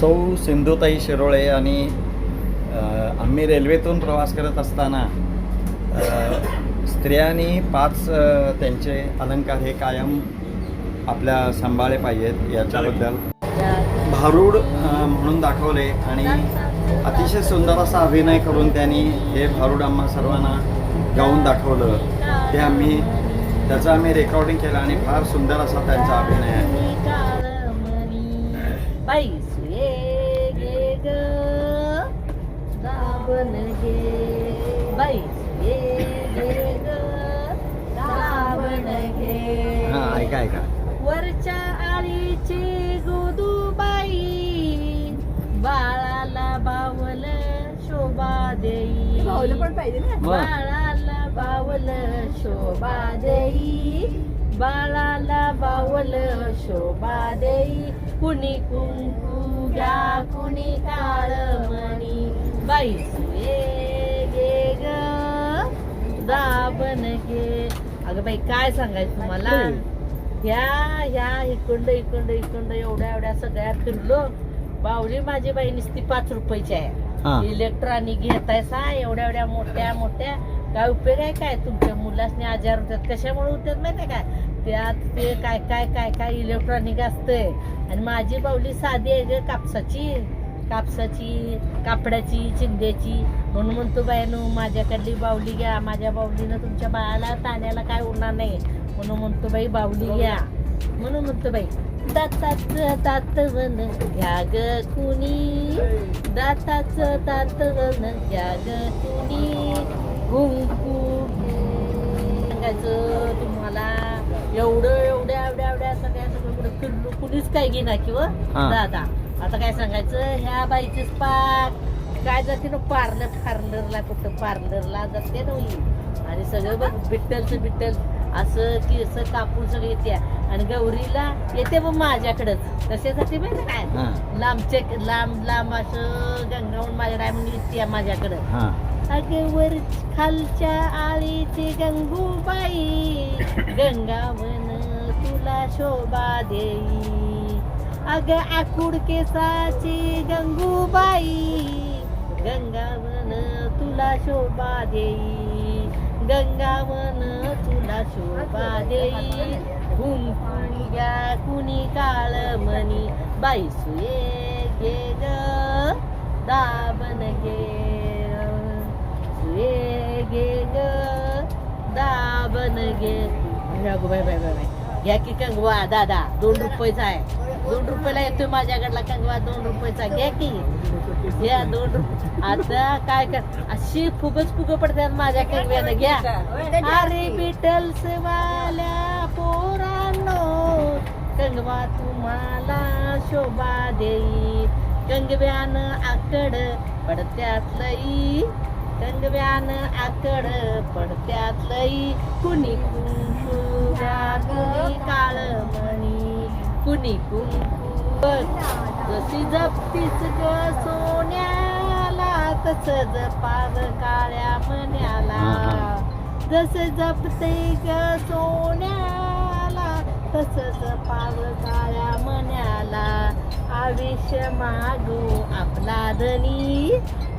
सौ सिंधुताई शिरोळे आणि आम्ही रेल्वेतून प्रवास करत असताना स्त्रियांनी पाच त्यांचे अलंकार हे कायम आपल्या सांभाळले पाहिजेत याच्याबद्दल. भारूड म्हणून दाखवले आणि अतिशय सुंदर असा अभिनय करून त्यांनी हे भारूड आम्हा सर्वांना गाऊन दाखवलं. ते आम्ही त्याचं आम्ही रेकॉर्डिंग केलं आणि फार सुंदर असा त्यांचा अभिनय आहे. बाई सुये गे ग दाबन घे बाई सुये गे ग दाबन घे हां ऐका ऐका. वरच्या आळीची गोदूबाई बाळाला बावल शोभा देई. पण पाहिजे ना. बाळाला बावल शोभा देई. बाळाला बावल शोभा देई. कुणी कुंकू घ्या कुणी काळ मणी बाई गे ग दाबन घे अगं बाई काय सांगायचं तुम्हाला? ह्या ह्या इकडं इकडं इकडं एवढ्या एवढ्या सगळ्या फिरलो. बावली माझी बाई नुसती पाच रुपयाची आहे. हां. इलेक्ट्रॉनिक घेतायसा एवढ्या एवढ्या मोठ्या मोठ्या. काय उपयोग आहे काय? तुमच्या मुलासने आजार होतात कशामुळे होतात माहिती आहे काय त्यात ते काय काय काय काय इलेक्ट्रॉनिक असतंय. आणि माझी बावली साधी आहे ग कापसाची. कापसाची कापडाची चिंध्याची म्हणून म्हणतो बायानो माझ्याकडली बावली घ्या. माझ्या बावलीनं तुमच्या बाळाला ताण्याला काय होणार नाही. म्हणून म्हणतो बाई बावली घ्या. म्हणून म्हणतो बाई. दाताच तातवन घ्या ग कुणी दाताच तातवन घ्या ग कुणी कुंकू सांगायचं तुम्हाला एवढं एवढ्या एवढ्या एवढ्या सगळ्या सगळं फिरलो कुणीच काय घेणार किंवा दादा आता काय सांगायचं ह्या बाईचीच पाक काय जाते ना पार्लर पार्लरला कुठं पार्लरला जाते ना आणि सगळं बघ बिट्टलचं बिट्टल असं की असं कापून सगळं येते आणि गौरीला येते मग माझ्याकडंच. कशासाठी माहिती काय? हां. लांबचे लांब लांब असं गंगावून माझ्या म्हणून येते माझ्याकडं. हां. अगं वर खालच्या आळीची गंगूबाई गंगावन तुला शोभा देई. अगं आकुड केसाची गंगूबाई गंगावन तुला शोभा देई. गंगावन तुला शोभा देई. कुंकुणी घ्या कुणी काळ मनी बाई सुये गे ग दाबन घे. सुये गे ग दाबन घे. अगो बाय बाय बाय बाय ह्या की कंगवा दादा दोन रुपयेचा आहे. दोन रुपयाला येतोय माझ्याकडला कंगवा दोन रुपयाचा. घ्या की. घ्या दोन रुपये आता काय कर अशी फुगच फुग पडतात माझ्या कंगव्यानं. घ्या. अरे बिटल्स वाल्या पोरांनो कंगवा तुम्हाला शोभा देई कंगव्यानं आकड पडत्यात लई. कंगव्यान आकड पडत्यात लई. कुणी कुणी काळ म्हणी कुणी कुंकू बघ, जशी जपतीच ग सोन्याला तस जपाव काळ्या म्हण्याला जस जपते ग सोन्याला तसंच जपाव काळ्या म्हण्याला आयुष्य मागू आपला धनी.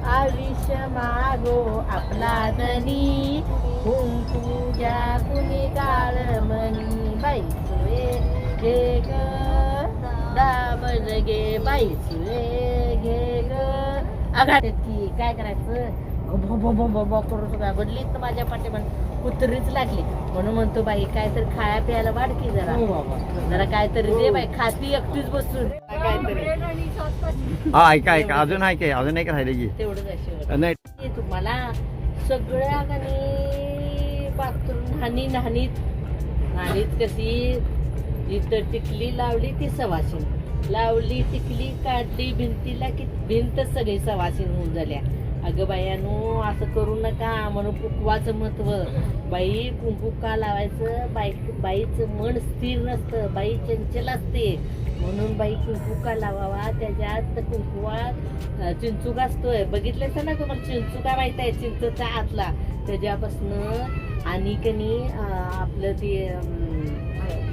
आयुष्य मागो आपला धनी कुंकू घ्या कुणी काळ मनी बाई घे ग दाबन गे बाई सुये घे ग अगा ती काय करायचं भो भो भो भो करून बदलीत माझ्या पाठीमान कुत्रीच लागली. म्हणून म्हणतो बाई काय तर खाया प्यायला वाढ की जरा. जरा काहीतरी दे बाई खाती एकटीच बसून. काहीतरी हा ऐका ऐका. अजून ऐका अजून एक राहिले की. तेवढंच आहे नाही. शेवट. तुम्हाला सगळ्या गाणी बाथरूम नाणी नाणीत नाणीत कशी इथं टिकली लावली ती सवाशीन. लावली टिकली काढली भिंतीला की भिंत सगळी सवाशीन होऊन झाल्या. अगं बायानो असं करू नका. म्हणून कुंकवाचं महत्त्व. बाई कुंकू का लावायचं? बाई बाईचं मन स्थिर नसतं. बाई चंचल असते. म्हणून बाई कुंकू का लावावा त्याच्यात कुंकुवात अं, चिंचूक असतोय. बघितलं ना तुम्हाला चिंचुका माहीत आहे चिंचचा आतला. त्याच्यापासनं आणि कनी आपलं ते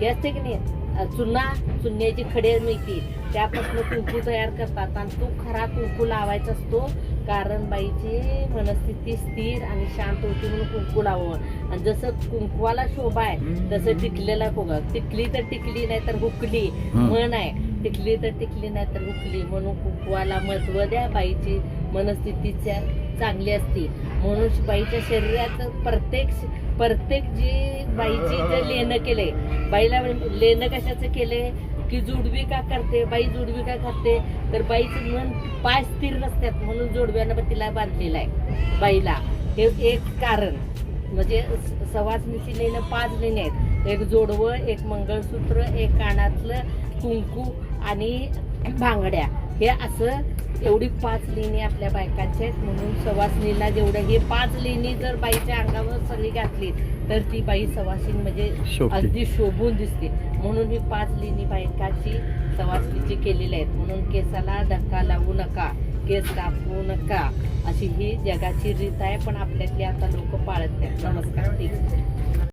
हे असते की नाही चुना चुन्याची खडे मिळते त्यापासून कुंकू तयार करतात आणि तो खरा कुंकू लावायचा असतो. कारण बाईची मनस्थिती स्थिर आणि शांत होती म्हणून कुंकू लावावं आणि जसं कुंकवाला शोभा आहे तसं टिकलेला फुगा. टिकली तर टिकली नाही तर हुकली. म्हण आहे टिकली तर टिकली नाही तर हुकली. म्हणून कुंकवाला महत्त्व द्या बाईची मनस्थिती च्या- चांगली असते. म्हणून बाईच्या शरीराचं प्रत्येक प्रत्येक जी बाईची जे लेणं केले बाईला लेणं कशाचं केले? की जुडवी का करते बाई जुडवी का करते तर बाईचं मन पाय स्थिर नसतात म्हणून जोडव्यानं तिला बांधलेलं आहे बाईला. हे एक कारण. म्हणजे स- सवासणीची लेणं पाच लेणी आहेत. एक जोडवं एक मंगळसूत्र एक कानातलं कुंकू आणि भांगड्या. हे असं एवढी पाच लेणी आपल्या बायकांच्या आहेत म्हणून सवासणीला जेवढं हे पाच लेणी जर बाईच्या अंगावर सगळी घातली तर ती बाई सवासीन म्हणजे. अगदी शोभून दिसते. म्हणून ही पाच लेणी बायकाची सवासणीची केलेली आहेत म्हणून केसाला धक्का लावू नका केस कापू नका अशी ही जगाची रीत आहे पण आपल्यातली आता लोक पाळत नाहीत. नमस्कार ठीक.